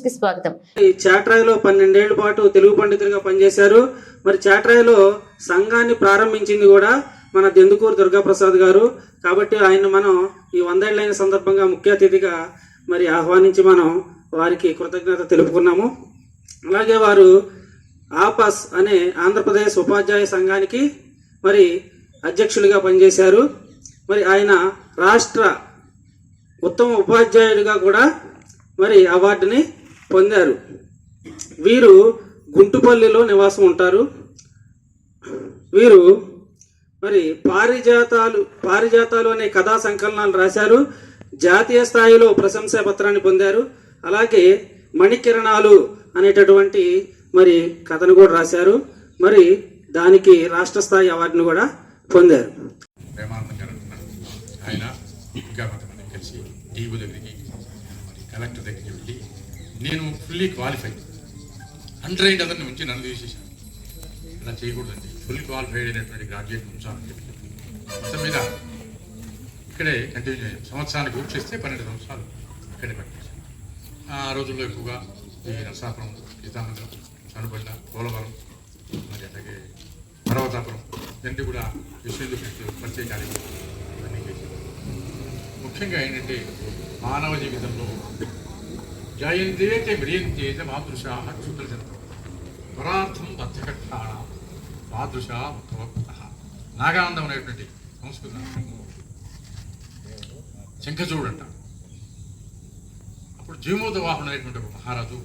న్యూస్కి స్వాగతం. ఈ చాట్రాయిలో పన్నెండేళ్ళ పాటు తెలుగు పండితులుగా పనిచేశారు. మరి చాట్రాయిలో సంఘాన్ని ప్రారంభించింది కూడా మన దెందుకూరు దుర్గాప్రసాద్ గారు. కాబట్టి ఆయన మనం ఈ వందేళ్ళైన సందర్భంగా ముఖ్య అతిథిగా మరి ఆహ్వానించి మనం వారికి కృతజ్ఞత తెలుపుకున్నాము. అలాగే వారు ఆపాస్ అనే ఆంధ్రప్రదేశ్ ఉపాధ్యాయ సంఘానికి మరి అధ్యక్షులుగా పనిచేశారు. మరి ఆయన రాష్ట్ర ఉత్తమ ఉపాధ్యాయుడిగా కూడా మరి అవార్డుని పొందారు. వీరు గుంటుపల్లిలో నివాసం ఉంటారు. వీరు మరి పారిజాతాలు పారిజాతాలు అనే కథా సంకలనాలు రాశారు. జాతీయ స్థాయిలో ప్రశంసా పత్రాన్ని పొందారు. అలాగే మణికిరణాలు అనేటటువంటి మరి కథను కూడా రాశారు. మరి దానికి రాష్ట్ర స్థాయి అవార్డును కూడా పొందారు. ఆయన ఇంకా కొంతమంది కలిసి దగ్గరికి మరి కలెక్టర్ దగ్గరికి వెళ్ళి నేను ఫుల్లీ క్వాలిఫైడ్ అండర్ అతన్ని ఉంచి నన్ను తీసేసాను ఇలా చేయకూడదండి. ఫుల్ క్వాలిఫైడ్ అయినటువంటి గ్రాడ్యుయేట్ ఉంచాలని చెప్పి మొత్తం మీద ఇక్కడే కంటిన్యూ అయ్యాం సంవత్సరానికి బుక్ చేస్తే పన్నెండు సంవత్సరాలు ఇక్కడే పనిచేశాను. ఆ రోజుల్లో ఎక్కువగా ఈ నరసాపురం సీతామందిరం చనుబండ పోలవరం మరి అలాగే పర్వతాపురం ఇవన్నీ కూడా విశ్వ పరిచయ కార్యక్రమం ముఖ్యంగా ఏంటంటే మానవ జీవితంలో జయంతే మ్రియంతే మాదృశా క్షుద్రజంతవ పరార్థం బద్ధకట్టాణ మాదృశ ఉత్తమకృత నాగానందం అనేటువంటి సంస్కృత. శంఖచూడు అంట అప్పుడు జీమూత వాహనం అనేటువంటి ఒక మహారాజు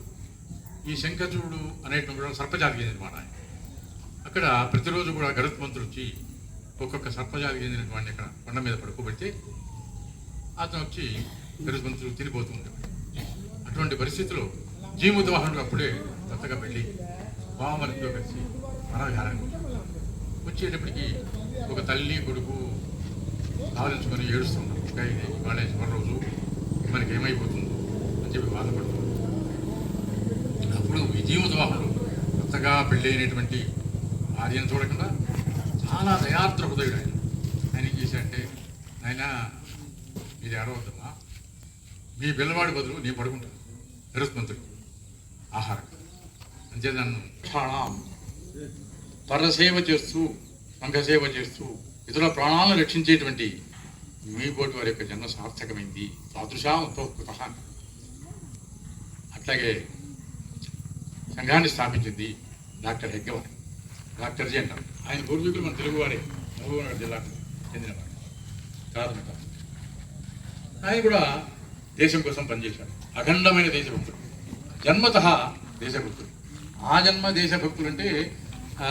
ఈ శంఖచూడు అనేటువంటి కూడా సర్పజాతికి చెందినమాట ఆయన. అక్కడ ప్రతిరోజు కూడా గరుత్మంతుడు వచ్చి ఒక్కొక్క సర్పజాతికి చెందినటువంటి వాడిని అక్కడ కొండ మీద పడుకోబెడితే అతను వచ్చి గరుద్బంతుడు తిరిగిపోతూ ఉండేవాడు అటువంటి పరిస్థితిలో జీముత వాహనుడు అప్పుడే కొత్తగా వెళ్ళి బావమరితో కలిసి వనవిహారానికి వచ్చాడు. వచ్చేటప్పటికి ఒక తల్లి కొడుకు ఆలోచించుకొని ఏడుస్తున్నాం ఇంకా ఇది ఇవాళ చివరి రోజు మనకి ఏమైపోతుందో అని చెప్పి బాధపడుతుంది అప్పుడు ఈ జీవిత వాహనుడు కొత్తగా పెళ్ళైనటువంటి భార్యను చూడకుండా చాలా దయార్ద్ర హృదయుడు ఆయన ఆయన ఏం చేశాడంటే నాయన ఇది అడవద్దమ్మా మీ పిల్లవాడి బదులు నేను పడుకుంటాను. గరుత్మంతుడు ఆహారం. అంతే నన్ను పరసేవ చేస్తూ సంఘసేవ చేస్తూ ఇతరుల ప్రాణాలను రక్షించేటువంటి మీ వారి యొక్క జన్మ సార్థకమైంది. సాదృశాంతో కృత అట్లాగే సంఘాన్ని స్థాపించింది డాక్టర్ హెగ్గవారి డాక్టర్ జీ అంటారు ఆయన పూర్వీకులు మన తెలుగువారే. మహబూబ్నగర్ జిల్లాకు చెందినవాడు ప్రాథమిక ఆయన కూడా దేశం కోసం పనిచేశాడు. అఖండమైన దేశభక్తుడు. జన్మత దేశభక్తుడు. ఆ జన్మ దేశభక్తులు అంటే ఆ,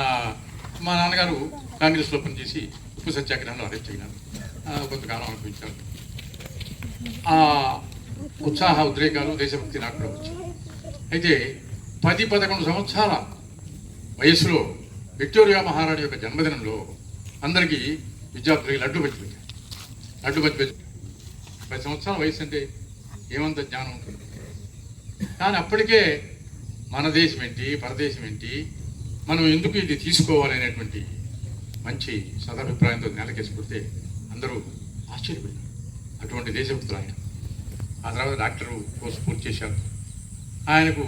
మా నాన్నగారు కాంగ్రెస్లో పనిచేసి ఉప్పు సత్యాగ్రహంలో అరెస్ట్ అయినారు కొంతకాలం అనుభవించారు. ఆ ఉత్సాహ ఉద్రేకాలు దేశభక్తి నాకు కూడా వచ్చాయి. అయితే పది పదకొండు సంవత్సరాల వయసులో విక్టోరియా మహారాణి యొక్క జన్మదినంలో అందరికీ విద్యార్థులకి లడ్డు పంచిపెట్టారు లడ్డు పంచిపెట్టి పది సంవత్సరాల వయసు అంటే ఏమంత జ్ఞానం ఉంటుంది? కానీ అప్పటికే మన దేశం ఏంటి పరదేశం ఏంటి మనం ఎందుకు ఇది తీసుకోవాలనేటువంటి మంచి సదాభిప్రాయంతో పుడితే అందరూ ఆశ్చర్యపోయారు అటువంటి దేశభక్తులు ఆయన ఆ తర్వాత డాక్టర్ కోర్సు పూర్తి చేశారు. ఆయనకు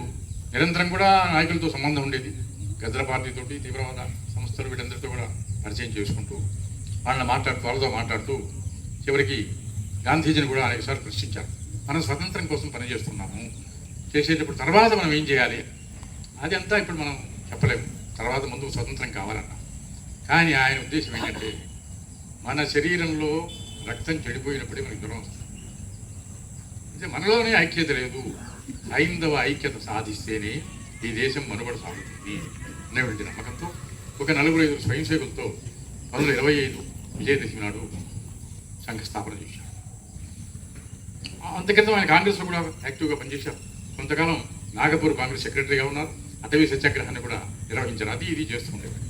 నిరంతరం కూడా నాయకులతో సంబంధం ఉండేది. గద్దర పార్టీతోటి తీవ్రవాద సంస్థలు వీటందరితో కూడా పరిచయం చేసుకుంటూ వాళ్ళని మాట్లాడుతూ వాళ్ళతో మాట్లాడుతూ చివరికి గాంధీజీని కూడా అనేకసార్లు ప్రశ్నించారు. మనం స్వతంత్రం కోసం పనిచేస్తున్నాము. చేసేటప్పుడు తర్వాత మనం ఏం చేయాలి? అది అంతా ఇప్పుడు మనం చెప్పలేము. తర్వాత ముందు స్వతంత్రం కావాలన్న. కానీ ఆయన ఉద్దేశం ఏంటంటే మన శరీరంలో రక్తం చెడిపోయినప్పుడే మనకి జ్వరం వస్తుంది. అంటే మనలోనే ఐక్యత లేదు. హైందవ ఐక్యత సాధిస్తేనే ఈ దేశం మనుగడ సాగుతుంది అనేటువంటి నమ్మకంతో ఒక నలుగురు ఐదు స్వయం సేవకులతో పంతొమ్మిది ఇరవై ఐదు విజయదశమి నాడు శంఖస్థాపన చేశారు. అంతక్రితం ఆయన కాంగ్రెస్లో కూడా యాక్టివ్గా పనిచేశారు. కొంతకాలం నాగపూర్ కాంగ్రెస్ సెక్రటరీగా ఉన్నారు. అటవీ సత్యాగ్రహాన్ని కూడా నిర్వహించారు. అది ఇది చేస్తుండేవారు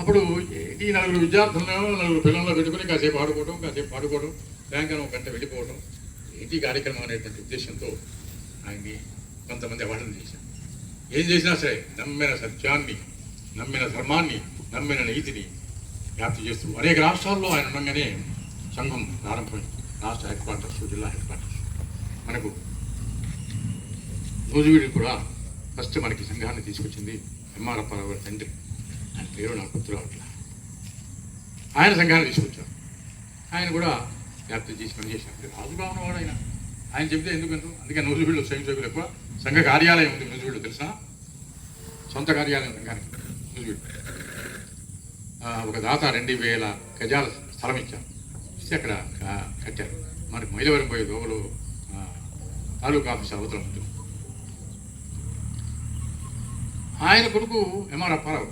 అప్పుడు ఈ నలుగురు విద్యార్థులను నలుగురు పిల్లల్లో పెట్టుకుని కాసేపు ఆడుకోవడం కాసేపు ఆడుకోవడం సాయంకాలం ఒక గంట వెళ్ళిపోవడం ఏంటి కార్యక్రమం అనేటువంటి ఉద్దేశంతో ఆయన్ని కొంతమంది అవార్డులు చేశారు. ఏం చేసినా సరే నమ్మిన సత్యాన్ని నమ్మిన ధర్మాన్ని నమ్మిన నీతిని వ్యాప్తి చేస్తూ అనేక రాష్ట్రాల్లో ఆయన ఉండగానే సంఘం ప్రారంభమైంది. రాష్ట్ర హెడ్ క్వార్టర్స్ జిల్లా హెడ్ క్వార్టర్స్ మనకు నూజివీడు కూడా ఫస్ట్ మనకి సంఘాన్ని తీసుకొచ్చింది ఎంఆర్ అప్పారావు గారి తండ్రి. ఆయన పేరు నాకు గుర్తు రావట్లా. ఆయన సంఘాన్ని తీసుకొచ్చారు. ఆయన కూడా వ్యాప్తి చేసి పనిచేశారు. రాజుభవన్ వాడు ఆయన. ఆయన చెప్తే ఎందుకంటూ అందుకే నూజివీడులో స్వయం సభ్యులు ఎక్కువ. సంఘ కార్యాలయం ఉంది నూజివీడు తెలుసా? సొంత కార్యాలయం సంఘానికి నూజివీడు. ఒక దాత రెండు వేల గజాల స్థలం ఇచ్చారు. ఇస్తే అక్కడ కట్టారు. మనకి మైలవరం పోయే దోవలు తాలూకా ఆఫీస్ అవతల ఉంటుంది ఆయన కొడుకు ఎంఆర్ అప్పారావు.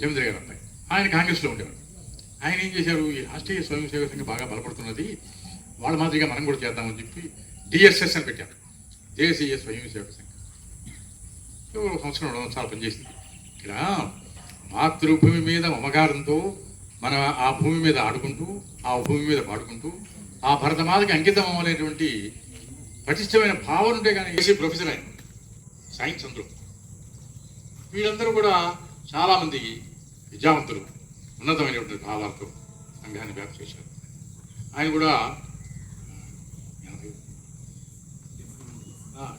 జమీంద్ర గారు అబ్బాయి. ఆయన కాంగ్రెస్లో ఉండేవాడు. ఆయన ఏం చేశారు? ఈ రాష్ట్రీయ స్వయం సేవక సంఘం బాగా బలపడుతున్నది. వాళ్ళ మాదిరిగా మనం కూడా చేద్దామని చెప్పి డిఎస్ఎస్ అని పెట్టారు. దేశీయ స్వయం సేవక సంఘం. సంవత్సరం రెండు సంవత్సరాలు పనిచేసింది. ఇక్కడ మాతృభూమి మీద మమకారంతో మన ఆ భూమి మీద ఆడుకుంటూ ఆ భూమి మీద పాడుకుంటూ ఆ భరతమాతకి అంకితం అవ్వలేటువంటి పటిష్టమైన భావన ఉంటే కానీ ఏసీ ప్రొఫెసర్ ఆయన సైన్స్ అందరూ. వీళ్ళందరూ కూడా చాలామంది విద్యావంతులు ఉన్నతమైనటువంటి భావాలతో సంఘాన్ని వ్యాప్తి చేశారు. ఆయన కూడా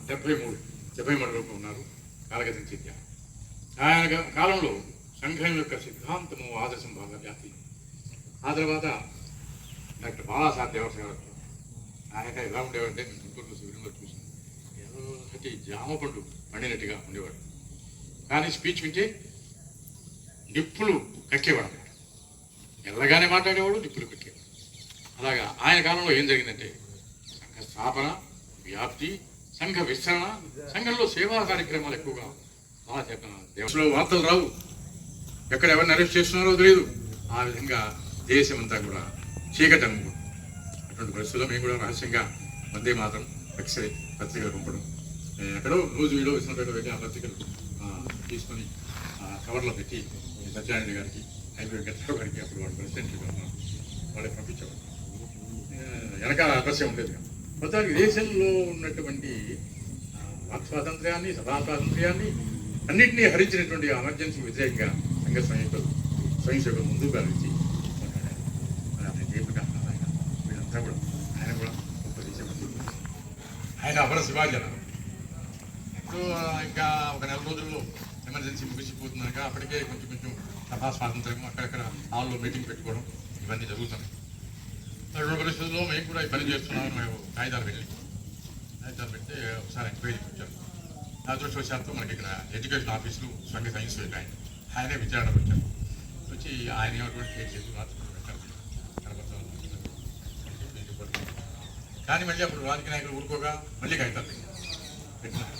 డెబ్బై మూడు డెబ్బై మూడు ఉన్నారు కాలగతం చెందారు ఆయన కాలంలో సంఘం యొక్క సిద్ధాంతము ఆదర్శం బాగా వ్యాప్తి. ఆ తర్వాత డాక్టర్ బాలాసాహెబ్ దేవరస గారు ఆయన ఎలా ఉండేవాడంటే నేను గుంటూరులో శిబిరంలో చూసాను ఎలాంటి జామ పండు పండినట్టుగా ఉండేవాడు. కానీ స్పీచ్ వింటే నిప్పులు కక్కేవాడు ఎల్లగానే మాట్లాడేవాడు నిప్పులు కక్కేవాడు అలాగా ఆయన కాలంలో ఏం జరిగిందంటే సంఘ స్థాపన వ్యాప్తి సంఘ విస్తరణ సంఘంలో సేవా కార్యక్రమాలు ఎక్కువగా బాగా చెప్పిన దేశంలో వార్తలు రావు. ఎక్కడ ఎవరిని అరెస్ట్ చేస్తున్నారో తెలియదు ఆ విధంగా దేశం అంతా కూడా చీకటి అనుకో అటువంటి పరిస్థితుల్లో మేము కూడా రహస్యంగా వందే మాత్రం ఎక్స్రే పత్రికలు పంపడం. ఎక్కడో రోజు వీడో విశ్వపేట వెళ్ళి ఆ పత్రికలు తీసుకొని కవర్లో పెట్టి సత్యనారాయణ గారికి హైబ్రిడ్ గట్టారావు గారికి అప్పుడు వాడు ప్రెసిడెంట్ వాళ్ళకి పంపించేవాడు వెనక వెనకాల ఉండేది కాదు. మొత్తానికి దేశంలో ఉన్నటువంటి వాక్ స్వాతంత్ర్యాన్ని సభా స్వాతంత్ర్యాన్ని అన్నింటినీ హరించినటువంటి ఎమర్జెన్సీ వ్యతిరేకంగా ఇంకా స్వయంకులు స్వయం సేవకులు ముందుకు కలిసి మాట్లాడారు మరి ఆయన ఆయన వీళ్ళంతా కూడా ఆయన కూడా గొప్ప దేశభక్తి ఆయన అమర శివాజన ఇప్పుడు ఇంకా ఒక నెల రోజుల్లో ఎమర్జెన్సీ ముగిసిపోతున్నాక అప్పటికే కొంచెం కొంచెం సభా స్వాతంత్రం అక్కడక్కడ హాల్లో మీటింగ్ పెట్టుకోవడం ఇవన్నీ జరుగుతున్నాయి అటువంటి పరిస్థితుల్లో మేము కూడా ఈ పని చేస్తున్నామని మేము కాగితాలు పెట్టి కాగితాలు పెట్టి ఒకసారి ఎంక్వైరీకి వచ్చారు అదృష్టవశాత్తు మనకి ఇక్కడ ఎడ్యుకేషన్ ఆఫీసులు సంఘ సైన్స్ ఆయన ఆయనే విచారణకు వచ్చారు. వచ్చి ఆయన ఏమైనటువంటి కేసు చేసి రాసుకుని పెట్టారు కానీ మళ్ళీ అప్పుడు రాజకీయ నాయకులు ఊరుకోగా మళ్ళీ కాగితాలు పెట్టినారు.